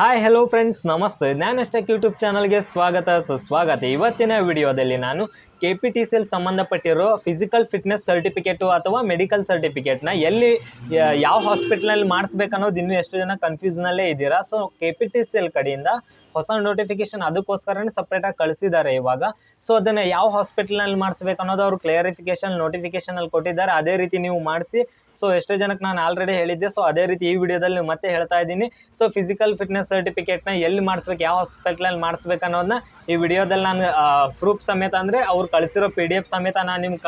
Hi hello friends ನಮಸ್ತೆ. ಜ್ಞಾನಷ್ಟಕ್ YouTube ಚಾನಲ್ಗೆ ಸ್ವಾಗತ. ಸುಸ್ವಾಗತ ಇವತ್ತಿನ ವಿಡಿಯೋದಲ್ಲಿ ನಾನು K P T C L ಸಂಬಂಧಪಟ್ಟಿರೋ physical fitness certificate ಅಥವಾ ಮೆಡಿಕಲ್ ಸರ್ಟಿಫಿಕೇಟ್ನ ಎಲ್ಲಿ ಯಾವ ಹಾಸ್ಪಿಟ್ಲಲ್ಲಿ ಮಾಡಿಸ್ಬೇಕನ್ನೋದು ಇನ್ನೂ ಎಷ್ಟು ಜನ ಕನ್ಫ್ಯೂಸ್ನಲ್ಲೇ ಇದ್ದೀರಾ. So K P T C L ಕಡೆಯಿಂದ ಹೊಸ ನೋಟಿಫಿಕೇಶನ್ ಅದಕ್ಕೋಸ್ಕರನೇ ಸಪ್ರೇಟಾಗಿ ಕಳಿಸಿದ್ದಾರೆ ಇವಾಗ. ಸೊ ಅದನ್ನು ಯಾವ ಹಾಸ್ಪಿಟಲ್ನಲ್ಲಿ ಮಾಡಿಸ್ಬೇಕು ಅನ್ನೋದು ಅವರು ಕ್ಲಿಯರಿಫಿಕೇಶನ್ ನೋಟಿಫಿಕೇಶನಲ್ಲಿ ಕೊಟ್ಟಿದ್ದಾರೆ. ಅದೇ ರೀತಿ ನೀವು ಮಾಡಿಸಿ. ಸೊ ಎಷ್ಟೋ ಜನಕ್ಕೆ ನಾನು ಆಲ್ರೆಡಿ ಹೇಳಿದ್ದೆ. ಸೊ ಅದೇ ರೀತಿ ಈ ವಿಡಿಯೋದಲ್ಲಿ ನೀವು ಮತ್ತೆ ಹೇಳ್ತಾ ಇದ್ದೀನಿ. ಸೊ ಫಿಸಿಕಲ್ ಫಿಟ್ನೆಸ್ ಸರ್ಟಿಫಿಕೇಟ್ನ ಎಲ್ಲಿ ಮಾಡಿಸ್ಬೇಕು, ಯಾವ ಹಾಸ್ಪಿಟ್ಲಲ್ಲಿ ಮಾಡಿಸ್ಬೇಕು ಅನ್ನೋದನ್ನ ಈ ವಿಡಿಯೋದಲ್ಲಿ ನಾನು ಪ್ರೂಫ್ ಸಮೇತ ಅಂದರೆ ಅವ್ರು ಕಳಿಸಿರೋ ಪಿ ಡಿ ಎಫ್ ಸಮೇತ ನಾನು ನಿಮ್ಗೆ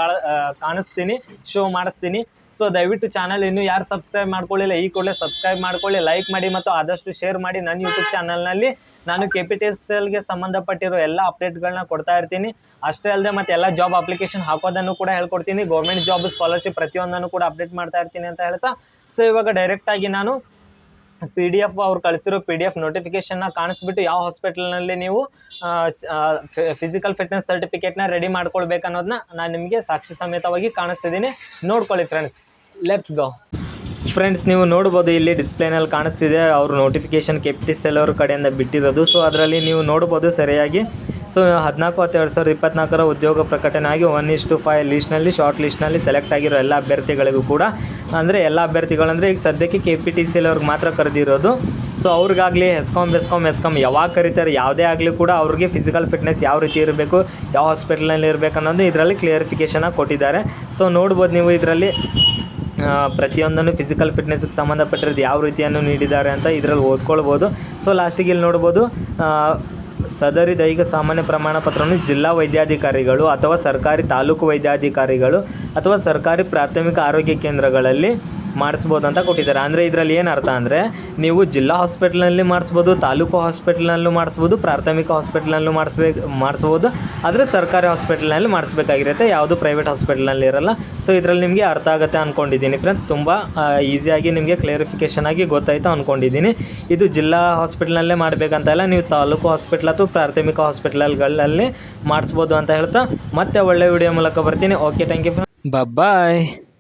ಕಾಣಿಸ್ತೀನಿ ಶೋ ಮಾಡಿಸ್ತೀನಿ. ಸೊ ದಯವಿಟ್ಟು ಚಾನಲ್ ಇನ್ನು ಯಾರು ಸಬ್ಸ್ಕ್ರೈಬ್ ಮಾಡ್ಕೊಳ್ಳಿಲ್ಲ, ಈ ಕೂಡಲೇ ಸಬ್ಸ್ಕ್ರೈಬ್ ಮಾಡ್ಕೊಳ್ಳಿ ಲೈಕ್ ಮಾಡಿ ಮತ್ತು ಆದಷ್ಟು ಶೇರ್ ಮಾಡಿ ನನ್ನ ಯೂಟ್ಯೂಬ್ ಚಾನಲ್ನಲ್ಲಿ ನಾನು ಕೆಪಿಟಲ್ಸ್ಗೆ ಸಂಬಂಧಪಟ್ಟಿರೋ ಎಲ್ಲ ಅಪ್ಡೇಟ್ಗಳನ್ನ ಕೊಡ್ತಾ ಇರ್ತೀನಿ. ಅಷ್ಟೇ ಅಲ್ಲದೆ ಮತ್ತೆ ಎಲ್ಲ ಜಾಬ್ ಅಪ್ಲಿಕೇಶನ್ ಹಾಕೋದನ್ನು ಕೂಡ ಹೇಳ್ಕೊಡ್ತೀನಿ. ಗೌರ್ಮೆಂಟ್ ಜಾಬ್ ಸ್ಕಾಲರ್ಶಿಪ್ ಪ್ರತಿಯೊಂದನ್ನು ಕೂಡ ಅಪ್ಡೇಟ್ ಮಾಡ್ತಾ ಇರ್ತೀನಿ ಅಂತ ಹೇಳ್ತಾ. ಸೊ ಇವಾಗ ಡೈರೆಕ್ಟಾಗಿ ನಾನು ಪಿ ಡಿ ಎಫ್ ಅವ್ರು ಕಳಿಸಿರೋ ಪಿ ಡಿ ಎಫ್ ನೋಟಿಫಿಕೇಶನ್ನ ಕಾಣಿಸ್ಬಿಟ್ಟು ಯಾವ ಹಾಸ್ಪಿಟಲ್ನಲ್ಲಿ ನೀವು ಫಿಸಿಕಲ್ ಫಿಟ್ನೆಸ್ ಸರ್ಟಿಫಿಕೇಟ್ನ ರೆಡಿ ಮಾಡ್ಕೊಳ್ಬೇಕು ಅನ್ನೋದನ್ನ ನಾನು ನಿಮಗೆ ಸಾಕ್ಷಿ ಸಮೇತವಾಗಿ ಕಾಣಿಸ್ತಿದ್ದೀನಿ ನೋಡ್ಕೊಳ್ಳಿ ಫ್ರೆಂಡ್ಸ್ ಲೆಟ್ಸ್ ಗೋ ಫ್ರೆಂಡ್ಸ್ ನೀವು ನೋಡ್ಬೋದು ಇಲ್ಲಿ ಡಿಸ್ಪ್ಲೇನಲ್ಲಿ ಕಾಣಿಸ್ತಿದೆ. ಅವರು ನೋಟಿಫಿಕೇಶನ್ ಕೆಪ್ಟಿಸೆಲ್ ಅವ್ರ ಕಡೆಯಿಂದ ಬಿಟ್ಟಿರೋದು. ಸೊ ಅದರಲ್ಲಿ ನೀವು ನೋಡ್ಬೋದು ಸರಿಯಾಗಿ. ಸೊ ಹದಿನಾಲ್ಕು ಹತ್ತು ಎರಡು ಸಾವಿರದ ಇಪ್ಪತ್ನಾಲ್ಕರ ಉದ್ಯೋಗ ಪ್ರಕಟಣೆ ಆಗಿ ಒನ್ ಇಷ್ಟು ಫೈವ್ ಲೀಸ್ಟ್ನಲ್ಲಿ ಶಾರ್ಟ್ ಲೀಸ್ಟ್ನಲ್ಲಿ ಸೆಲೆಕ್ಟ್ ಆಗಿರೋ ಎಲ್ಲ ಅಭ್ಯರ್ಥಿಗಳಿಗೂ ಕೂಡ, ಅಂದರೆ ಎಲ್ಲ ಅಭ್ಯರ್ಥಿಗಳಂದರೆ ಈಗ ಸದ್ಯಕ್ಕೆ ಕೆ ಪಿ ಟಿ ಸಿಲ್ ಅವ್ರಿಗೆ ಮಾತ್ರ ಕರೆದಿರೋದು. ಸೊ ಅವ್ರಿಗಾಗಲಿ ಹೆಸ್ಕಾಮ್ ಬೆಸ್ಕಾಮ್ ಎಸ್ಕಾಮ್ ಯಾವಾಗ ಕರೀತಾರೆ, ಯಾವುದೇ ಆಗಲಿ ಕೂಡ ಅವ್ರಿಗೆ ಫಿಸಿಕಲ್ ಫಿಟ್ನೆಸ್ ಯಾವ ರೀತಿ ಇರಬೇಕು, ಯಾವ ಹಾಸ್ಪಿಟಲ್ನಲ್ಲಿ ಇರಬೇಕು ಅನ್ನೋದು ಇದರಲ್ಲಿ ಕ್ಲಿಯರಿಫಿಕೇಷನಾಗಿ ಕೊಟ್ಟಿದ್ದಾರೆ. ಸೊ ನೋಡ್ಬೋದು ನೀವು ಇದರಲ್ಲಿ ಪ್ರತಿಯೊಂದನ್ನು ಫಿಸಿಕಲ್ ಫಿಟ್ನೆಸ್ಗೆ ಸಂಬಂಧಪಟ್ಟಿರೋದು ಯಾವ ರೀತಿಯನ್ನು ನೀಡಿದ್ದಾರೆ ಅಂತ ಇದರಲ್ಲಿ ಓದ್ಕೊಳ್ಬೋದು. ಸೊ ಲಾಸ್ಟಿಗೆ ಇಲ್ಲಿ ನೋಡ್ಬೋದು ಸದರಿ ದೈಹಿಕ ಸಾಮಾನ್ಯ ಪ್ರಮಾಣ ಪತ್ರವನ್ನು ಜಿಲ್ಲಾ ವೈದ್ಯಾಧಿಕಾರಿಗಳು ಅಥವಾ ಸರ್ಕಾರಿ ತಾಲೂಕು ವೈದ್ಯಾಧಿಕಾರಿಗಳು ಅಥವಾ ಸರ್ಕಾರಿ ಪ್ರಾಥಮಿಕ ಆರೋಗ್ಯ ಕೇಂದ್ರಗಳಲ್ಲಿ ಮಾಡಿಸ್ಬೋದು ಅಂತ ಕೊಟ್ಟಿದ್ದಾರೆ. ಅಂದರೆ ಇದರಲ್ಲಿ ಏನು ಅರ್ಥ ಅಂದರೆ ನೀವು ಜಿಲ್ಲಾ ಹಾಸ್ಪಿಟ್ಲಲ್ಲಿ ಮಾಡಿಸ್ಬೋದು, ತಾಲೂಕು ಹಾಸ್ಪಿಟ್ಲಲ್ಲೂ ಮಾಡಿಸ್ಬೋದು, ಪ್ರಾಥಮಿಕ ಹಾಸ್ಪಿಟ್ಲಲ್ಲೂ ಮಾಡಿಸ್ಬೇಕು ಮಾಡಿಸ್ಬೋದು. ಆದರೆ ಸರ್ಕಾರಿ ಹಾಸ್ಪಿಟ್ಲಲ್ಲಿ ಮಾಡಿಸ್ಬೇಕಾಗಿರುತ್ತೆ, ಯಾವುದು ಪ್ರೈವೇಟ್ ಹಾಸ್ಪಿಟ್ಲಲ್ಲಿ ಇರಲ್ಲ. ಸೊ ಇದರಲ್ಲಿ ನಿಮಗೆ ಅರ್ಥ ಆಗುತ್ತೆ ಅಂದ್ಕೊಂಡಿದ್ದೀನಿ ಫ್ರೆಂಡ್ಸ್ ತುಂಬ ಈಸಿಯಾಗಿ ನಿಮಗೆ ಕ್ಲಿಯರಿಫಿಕೇಷನ್ ಆಗಿ ಗೊತ್ತಾಯಿತು ಅಂದ್ಕೊಂಡಿದ್ದೀನಿ ಇದು ಜಿಲ್ಲಾ ಹಾಸ್ಪಿಟ್ಲಲ್ಲೇ ಮಾಡಬೇಕಂತಲ್ಲ ನೀವು ತಾಲೂಕು ಹಾಸ್ಪಿಟ್ಲ್ ಅಥವಾ ಪ್ರಾಥಮಿಕ ಹಾಸ್ಪಿಟ್ಲ್ಗಳಲ್ಲಿ ಮಾಡಿಸ್ಬೋದು ಅಂತ ಹೇಳ್ತಾ ಮತ್ತೆ ಒಳ್ಳೆ ವಿಡಿಯೋ ಮೂಲಕ ಬರ್ತೀನಿ. Okay thank you bye